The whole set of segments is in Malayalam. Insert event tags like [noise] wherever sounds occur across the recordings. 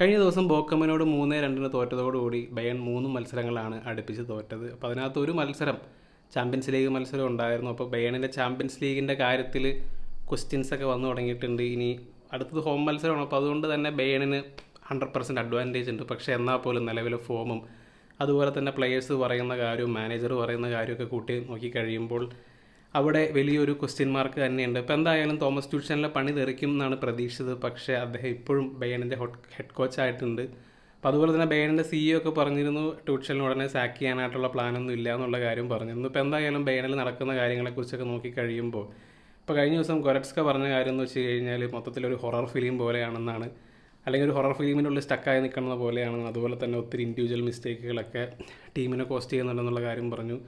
കഴിഞ്ഞ ദിവസം ബോക്കമ്മനോട് മൂന്ന് രണ്ടിന് തോറ്റതോടുകൂടി ബയൺ മൂന്ന് മത്സരങ്ങളാണ് അടുപ്പിച്ച് തോറ്റത്. അപ്പോൾ അതിനകത്ത് ഒരു മത്സരം ചാമ്പ്യൻസ് ലീഗ് മത്സരം ഉണ്ടായിരുന്നു. അപ്പോൾ ബയണിന്റെ ചാമ്പ്യൻസ് ലീഗിന്റെ കാര്യത്തിൽ ക്വസ്റ്റ്യൻസ് ഒക്കെ വന്നു തുടങ്ങിയിട്ടുണ്ട്. ഇനി അടുത്തത് ഹോം മത്സരമാണ്. അപ്പോൾ അതുകൊണ്ട് തന്നെ ബയണിന് ഹൺഡ്രഡ് പെർസെന്റ് അഡ്വാന്റേജ് ഉണ്ട്. പക്ഷേ എന്നാൽ പോലും നിലവിലെ ഫോമും അതുപോലെ തന്നെ പ്ലെയേഴ്സ് പറയുന്ന കാര്യവും മാനേജർ പറയുന്ന കാര്യമൊക്കെ കൂട്ടി നോക്കി കഴിയുമ്പോൾ അവിടെ വലിയൊരു ക്വസ്റ്റ്യൻ മാർക്ക് തന്നെയുണ്ട്. ഇപ്പോൾ എന്തായാലും തോമസ് ട്യൂഷനിലെ പണി തെറിക്കും എന്നാണ് പ്രതീക്ഷിച്ചത്. പക്ഷേ അദ്ദേഹം ഇപ്പോഴും ബയണിന്റെ ഹെഡ് കോച്ച് ആയിട്ടുണ്ട്. അപ്പോൾ അതുപോലെ തന്നെ ബയണിന്റെ സിഇഒ ഒക്കെ പറഞ്ഞിരുന്നു ട്യൂഷനിൽ ഉടനെ സാക്ക് ചെയ്യാനായിട്ടുള്ള പ്ലാനൊന്നും ഇല്ല എന്നുള്ള കാര്യം പറഞ്ഞിരുന്നു. ഇപ്പോൾ എന്തായാലും ബയണിൽ നടക്കുന്ന കാര്യങ്ങളെക്കുറിച്ചൊക്കെ നോക്കി കഴിയുമ്പോൾ ഇപ്പോൾ കഴിഞ്ഞ ദിവസം ഗൊരറ്റ്സ്ക പറഞ്ഞ കാര്യം എന്ന് വെച്ച് കഴിഞ്ഞാൽ മൊത്തത്തിലൊരു ഹൊറർ ഫിലിം പോലെയാണെന്നാണ്. അല്ലെങ്കിൽ ഒരു ഹൊറർ ഫിലിമിന്റെ ഉള്ളിൽ സ്റ്റക്കായി നിൽക്കുന്നത് പോലെയാണ് അതുപോലെ തന്നെ ഒത്തിരി ഇൻഡിവിജ്വൽ മിസ്റ്റേക്കുകളൊക്കെ ടീമിനെ കോസ്റ്റ് ചെയ്യുന്നുണ്ടെന്നുള്ള കാര്യം പറഞ്ഞു.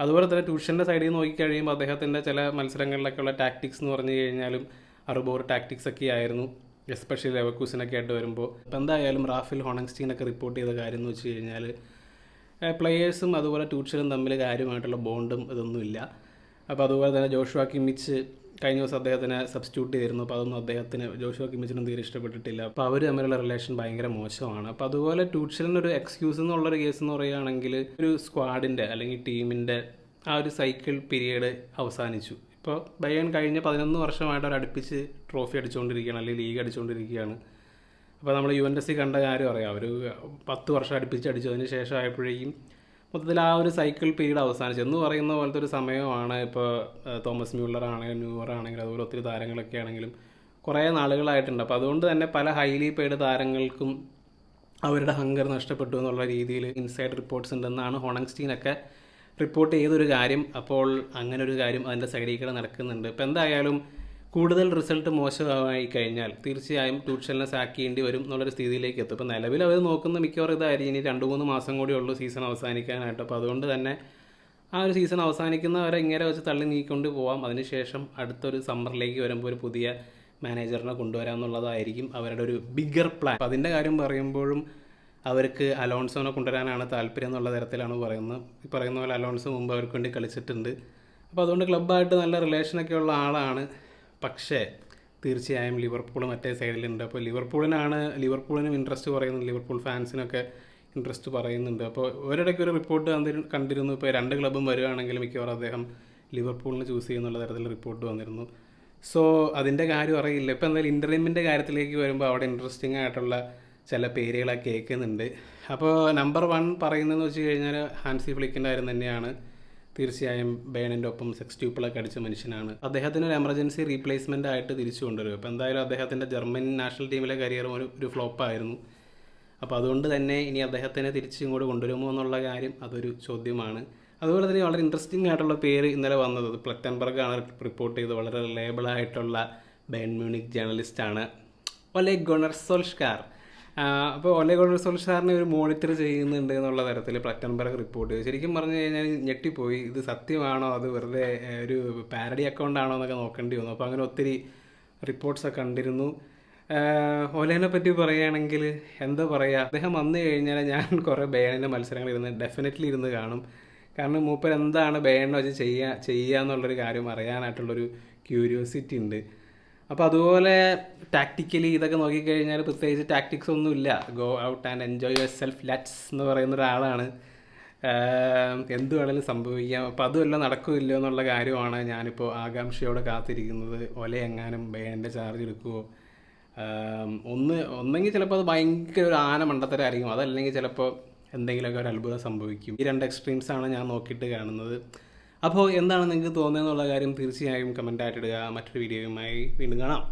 അതുപോലെ തന്നെ ട്യൂഷന്റെ സൈഡിൽ നിന്ന് നോക്കിക്കഴിയുമ്പോൾ അദ്ദേഹത്തിന്റെ ചില മത്സരങ്ങളിലൊക്കെയുള്ള ടാക്ടിക്സ് എന്ന് പറഞ്ഞു കഴിഞ്ഞാലും അറുബോർ ടാക്ടിക്സ് ഒക്കെ ആയിരുന്നു എസ്പെഷ്യലി ലെവക്കൂസിനൊക്കെ ആയിട്ട് വരുമ്പോൾ അപ്പോൾ എന്തായാലും റാഫിൽ ഹോണങ്സ്റ്റീനൊക്കെ റിപ്പോർട്ട് ചെയ്ത കാര്യം എന്ന് വെച്ച് കഴിഞ്ഞാൽ പ്ലെയേഴ്സും അതുപോലെ ട്യൂഷനും തമ്മിൽ കാര്യമായിട്ടുള്ള ബോണ്ടും ഇതൊന്നുമില്ല. അപ്പോൾ അതുപോലെ തന്നെ ജോഷുവാക്കി കിമിച്ച് കഴിഞ്ഞ ദിവസം അദ്ദേഹത്തിനെ സബ്സ്റ്റിറ്റ്യൂട്ട് ചെയ്തിരുന്നു. അപ്പോൾ അതൊന്നും അദ്ദേഹത്തിന് ജോഷുവ കിമിച്ചിനും തീരെ ഇഷ്ടപ്പെട്ടിട്ടില്ല. അപ്പോൾ അവർ തമ്മിലുള്ള റിലേഷൻ ഭയങ്കര മോശമാണ്. അപ്പോൾ അതുപോലെ ഒരു എക്സ്ക്യൂസ് എന്നുള്ളൊരു കേസ് എന്ന് പറയുകയാണെങ്കിൽ ഒരു സ്ക്വാഡിന്റെ അല്ലെങ്കിൽ ടീമിന്റെ ആ ഒരു സൈക്കിൾ പീരീഡ് അവസാനിച്ചു. ഇപ്പോൾ ബയൺ കഴിഞ്ഞ പതിനൊന്ന് വർഷമായിട്ട് അവർ അടുപ്പിച്ച് ട്രോഫി അടിച്ചുകൊണ്ടിരിക്കുകയാണ് അല്ലെങ്കിൽ ലീഗ് അടിച്ചുകൊണ്ടിരിക്കുകയാണ്. അപ്പോൾ നമ്മൾ യു എൻ എസ് സി കണ്ട കാര്യം അറിയാം. ഒരു പത്ത് വർഷം അടുപ്പിച്ച് അടിച്ചതിന് ശേഷം ആയപ്പോഴേക്കും മൊത്തത്തിൽ ആ ഒരു സൈക്കിൾ പീരീഡ് അവസാനിച്ചു. എന്ന് പറയുന്ന പോലത്തെ ഒരു സമയമാണ് ഇപ്പോൾ തോമസ് മ്യൂളർ ആണെങ്കിലും ന്യൂവർ ആണെങ്കിലും അതുപോലെ ഒത്തിരി താരങ്ങളൊക്കെ ആണെങ്കിലും കുറേ നാളുകളായിട്ടുണ്ട്. അപ്പോൾ അതുകൊണ്ട് തന്നെ പല ഹൈലി പെയ്ഡ് താരങ്ങൾക്കും അവരുടെ ഹങ്കർ നഷ്ടപ്പെട്ടു എന്നുള്ള രീതിയിൽ ഇൻസൈഡ് റിപ്പോർട്ട്സ് ഉണ്ടെന്നാണ് ഹോണങ്സ്റ്റീനൊക്കെ റിപ്പോർട്ട് ചെയ്തൊരു കാര്യം. അപ്പോൾ അങ്ങനെ ഒരു കാര്യം അതിന്റെ സൈഡിൽ കൂടെ നടക്കുന്നുണ്ട്. ഇപ്പോൾ എന്തായാലും കൂടുതൽ റിസൾട്ട് മോശമായി കഴിഞ്ഞാൽ തീർച്ചയായും ട്യൂഷനെ സാക്ക് ചെയ്യേണ്ടി വരും എന്നുള്ളൊരു സ്ഥിതിയിലേക്ക് എത്തും. ഇപ്പോൾ നിലവിൽ അവർ നോക്കുന്ന മിക്കവാറും ഇതായിരിക്കും. ഇനി രണ്ട് മൂന്ന് മാസം കൂടി ഉള്ളൂ സീസൺ അവസാനിക്കാനായിട്ട്. അപ്പോൾ അതുകൊണ്ട് തന്നെ ആ ഒരു സീസൺ അവസാനിക്കുന്നവരെ ഇങ്ങനെ വെച്ച് തള്ളി നീക്കൊണ്ട് പോവാം. അതിനുശേഷം അടുത്തൊരു സമ്മറിലേക്ക് വരുമ്പോൾ ഒരു പുതിയ മാനേജറിനെ കൊണ്ടുവരാം എന്നുള്ളതായിരിക്കും അവരുടെ ഒരു ബിഗർ പ്ലാൻ അതിന്റെ കാര്യം പറയുമ്പോഴും അവർക്ക് അലോൺസോനെ കൊണ്ടുവരാനാണ് താല്പര്യം എന്നുള്ള തരത്തിലാണ് പറയുന്നത്. ഈ പറയുന്ന പോലെ അലോൺസോ മുമ്പ് അവർക്ക് വേണ്ടി കളിച്ചിട്ടുണ്ട്. അപ്പോൾ അതുകൊണ്ട് ക്ലബ്ബായിട്ട് നല്ല റിലേഷനൊക്കെ ഉള്ള ആളാണ്. പക്ഷേ തീർച്ചയായും ലിവർപൂൾ മറ്റേ സൈഡിലുണ്ട്. അപ്പോൾ ലിവർപൂളിനാണ് ലിവർപൂളിനും ഇൻട്രസ്റ്റ് പറയുന്നത് ലിവർപൂൾ ഫാൻസിനൊക്കെ ഇൻട്രസ്റ്റ് പറയുന്നുണ്ട് അപ്പോൾ ഒരിടയ്ക്ക് ഒരു റിപ്പോർട്ട് കണ്ടിരുന്നു. ഇപ്പോൾ രണ്ട് ക്ലബ്ബും വരികയാണെങ്കിൽ മിക്കവാറും അദ്ദേഹം ലിവർപൂളിന് ചൂസ് ചെയ്യുന്നുള്ള തരത്തിൽ റിപ്പോർട്ട് വന്നിരുന്നു. സോ അതിന്റെ കാര്യം അറിയില്ല. ഇപ്പോൾ എന്തായാലും ഇന്റർവ്യൂമിന്റെ കാര്യത്തിലേക്ക് വരുമ്പോൾ അവിടെ ഇൻട്രസ്റ്റിംഗ് ആയിട്ടുള്ള ചില പേരുകളൊക്കെ കേൾക്കുന്നുണ്ട്. അപ്പോൾ നമ്പർ വൺ പറയുന്നതെന്ന് വെച്ച് കഴിഞ്ഞാൽ ഹാൻസി ഫ്ലിക്കിന്റെ കാര്യം തന്നെയാണ്. തീർച്ചയായും ബേണിന്റെ ഒപ്പം സെക്സ് ട്യൂപ്പിളൊക്കെ അടിച്ച മനുഷ്യനാണ്. അദ്ദേഹത്തിന് ഒരു എമർജൻസി റീപ്ലേസ്മെന്റ് ആയിട്ട് തിരിച്ചു കൊണ്ടുവരും. അപ്പോൾ എന്തായാലും അദ്ദേഹത്തിന്റെ ജർമ്മൻ നാഷണൽ ടീമിലെ കരിയറും ഒരു ഒരു ഫ്ലോപ്പായിരുന്നു അപ്പോൾ അതുകൊണ്ട് തന്നെ ഇനി അദ്ദേഹത്തിനെ തിരിച്ച് ഇങ്ങോട്ട് കൊണ്ടുവരുമോ എന്നുള്ള കാര്യം അതൊരു ചോദ്യമാണ്. അതുപോലെ തന്നെ വളരെ ഇൻട്രസ്റ്റിംഗ് ആയിട്ടുള്ള പേര് ഇന്നലെ വന്നത്. പ്ലറ്റൻബർഗ് ആണ് റിപ്പോർട്ട് ചെയ്ത് വളരെ റിലയബിൾ ആയിട്ടുള്ള ബേൺ മ്യൂണിക് ജേർണലിസ്റ്റാണ് ഒലെ ഗൊണർ സോൾഷ്കാർ അപ്പോൾ ഒലെ ഗൊണർ സോൾഷാറിനെ ഒരു മോണിറ്റർ ചെയ്യുന്നുണ്ട് എന്നുള്ള തരത്തിൽ പ്ലറ്റൻബർഗ് റിപ്പോർട്ട് ശരിക്കും പറഞ്ഞു കഴിഞ്ഞാൽ ഞെട്ടിപ്പോയി. ഇത് സത്യമാണോ? അത് വെറുതെ ഒരു പാരഡി അക്കൗണ്ട് ആണോ എന്നൊക്കെ നോക്കേണ്ടി വന്നു. അപ്പോൾ അങ്ങനെ ഒത്തിരി റിപ്പോർട്ട്സൊക്കെ കണ്ടിരുന്നു. ഓലേനെ പറ്റി പറയുകയാണെങ്കിൽ എന്താ പറയുക അദ്ദേഹം വന്നു കഴിഞ്ഞാൽ ഞാൻ [laughs] കുറേ ബേണിന്റെ മത്സരങ്ങൾ ഇരുന്ന് ഡെഫിനറ്റ്ലി ഇരുന്ന് കാണും. കാരണം മൂപ്പർ എന്താണ് ബേണിനെ വെച്ച് ചെയ്യുക ചെയ്യുക എന്നുള്ളൊരു കാര്യം അറിയാനായിട്ടുള്ളൊരു ക്യൂരിയോസിറ്റി ഉണ്ട്. അപ്പോൾ അതുപോലെ ടാക്ടിക്കലി ഇതൊക്കെ നോക്കിക്കഴിഞ്ഞാൽ പ്രത്യേകിച്ച് ടാക്ടിക്സ് ഒന്നുമില്ല go out and enjoy yourself let's എന്ന് പറയുന്ന ഒരാളാണ്. എന്ത് വേണമെങ്കിലും സംഭവിക്കാം. അപ്പോൾ അതുമല്ല നടക്കില്ല എന്നുള്ള കാര്യമാണ് ഞാനിപ്പോൾ ആകാംക്ഷയോടെ കാത്തിരിക്കുന്നത്. ഒല എങ്ങാനും ബേണിന്റെ ചാർജ് എടുക്കുമോ ഒന്ന് ഒന്നെങ്കിൽ ചിലപ്പോൾ അത് ഭയങ്കര ഒരു ആന മണ്ടത്തരായിരിക്കും. അതല്ലെങ്കിൽ ചിലപ്പോൾ എന്തെങ്കിലുമൊക്കെ ഒരു അത്ഭുതം സംഭവിക്കും. ഈ രണ്ട് എക്സ്ട്രീംസാണ് ഞാൻ നോക്കിയിട്ട് കാണുന്നത്. അപ്പോൾ എന്താണ് നിങ്ങൾക്ക് തോന്നുന്നത് എന്നുള്ള കാര്യം തീർച്ചയായും കമന്റ് ആയിട്ട് ഇടുക. മറ്റൊരു വീഡിയോയുമായി വീണ്ടും കാണാം.